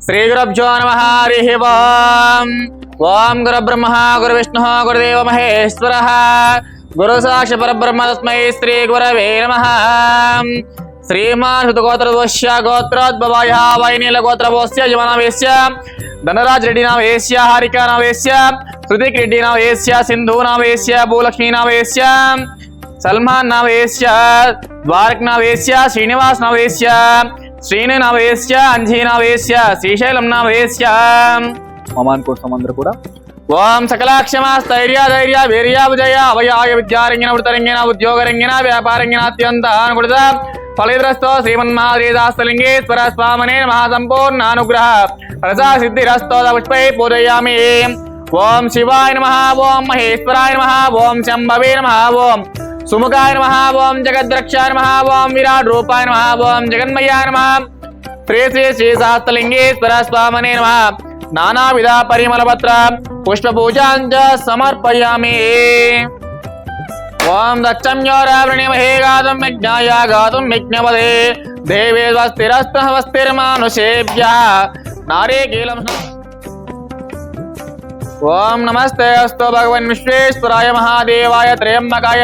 శ్రీ గురుభ్యో నమ హరి ఓం ఓం గురు బ్రహ్మ గురు విష్ణు గురుదేవ మహేశ్వర గురు సాక్షి పరబ్రహ్మ తస్మై శ్రీ గురవే నమ శ్రీమాన్ హృతగోత్రదోష్య గోత్రోద్భవాయ వైనీల గోత్రవోస్య యమనవేశ్య ధనరాజ్ రెడ్డి నామేశ్య హారికా నామేశ్య హృతిక్ రెడ్డి నామేశ్య సింధు నామేశ్య భూలక్ష్మీ నామేశ్య సల్మాన్ నవేశ్య ద్వారక్ నవేశ్య శ్రీనివాస్ నవేశ్య శ్రీను అంజీ నవేశ్య శ్రీశైలం నవేశ్య మమాన్ కోసం అందరూ కూడా. ఓం సకలాక్షమ స్థైర్య ధైర్య వీర్య విజయ అవయాయ విద్యారంగిన వృతరంగిన ఉద్యోగరంగిన వ్యాపారంగిన అత్యంత అనుకృత ఫలిద్రస్తో శ్రీమన్మహాదేదాస్తలింగేశ్వర స్వామనే మహాసంపూర్ణానుగ్రహ ప్రజా సిద్ధిరస్తోద పుష్పై పూజయామి. ఓం శివాయ నమ ఓం మహేశ్వరాయ నమ ఓం శంభవే నమ ఓం सुमुखाय नमः, ओम जगद्रक्षाय नमः, ओम विराट रूपाय नमः, ओम जगन्मयाय नमः। श्री श्री श्री शास्त्रलिंगेश्वर स्वामने नमः। नाना विधा परिमल नानाविधा परिमलपत्र पुष्पपूजाञ्च समर्पयामि। ओम दक्षम योरावृणि महे गातुं विज्ञाय गातुं विज्ञवदे देवे स्वस्तिरस्तः वस्तिर्मानुषेभ्यः नारे नारेकेलं ओम नमस्ते, अस्तु भगवन् विश्वेश्वराय महादेवाय त्र्यम्बकाय।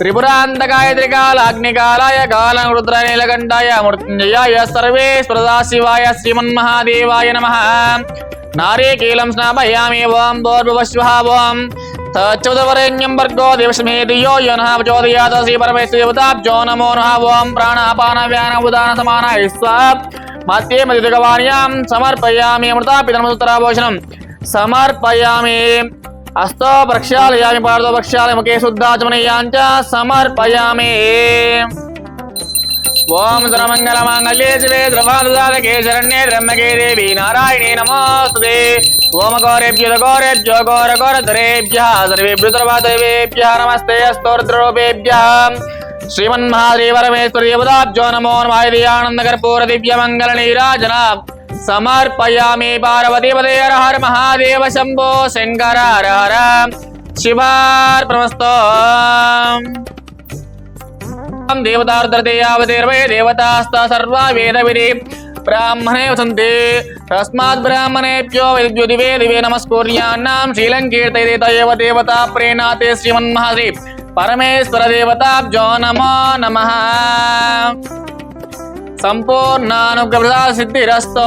त्रिपुरान्तकाय त्रिकालाग्निकालाय कालरुद्रनीलकण्ठाय मृत्युञ्जयाय सर्वेश्वरदा शिवाय श्रीमन्महादेवाय नमः। नारेकेलं स्नापयामि वां दोर्भवश्वः वां वर्गो भर्गो दिवसमेधियो यो नः प्रचोदयात् श्री परमेश्वरदेवताब्जो नमो नः वां समानाय स्वा। मध्ये मदितगवाण्यां समर्पयामि अमृतापितनमसुतराभूषणं समर्पयामि। హస్తో ప్రక్షాళయామి పాడతో ప్రక్షాళయ ముఖే శుద్ధాచమనీయాంచ సమర్పయామి. ఓం ధనమంగళమాంగళ్యే శివే ద్రవాదారకే శరణ్యే బ్రహ్మకే దేవి నారాయణే నమోస్తుతే. ఓం గౌరేభ్యుత గౌరేభ్యో గౌర గౌరధరేభ్య సర్వేభ్యో ద్రవాదేవేభ్య నమస్తే స్తోత్రరూపేభ్య శ్రీమన్మహాదేవరమేశ్వరీ బుధాబ్జో నమో నమాయ ఆనందకర్పూర దివ్యమంగళ నీరాజనా. समर्पयामि पार्वतीपदे हर हर महादेव शम्भो शङ्कर हर हर शिवार्पणमस्तो देवतार्द्रदेयावतीर्वये देवतास्ता सर्वा ब्राह्मणे वसन्ति। तस्मात् ब्राह्मणेभ्यो वैद्युदिवे दिवे नमस्कुर्यान्नां एव देवता प्रेणाते परमेश्वरदेवताभ्यो नमो नमः। సంపూర్ణానుగ్రహ సిద్ధిరస్తో.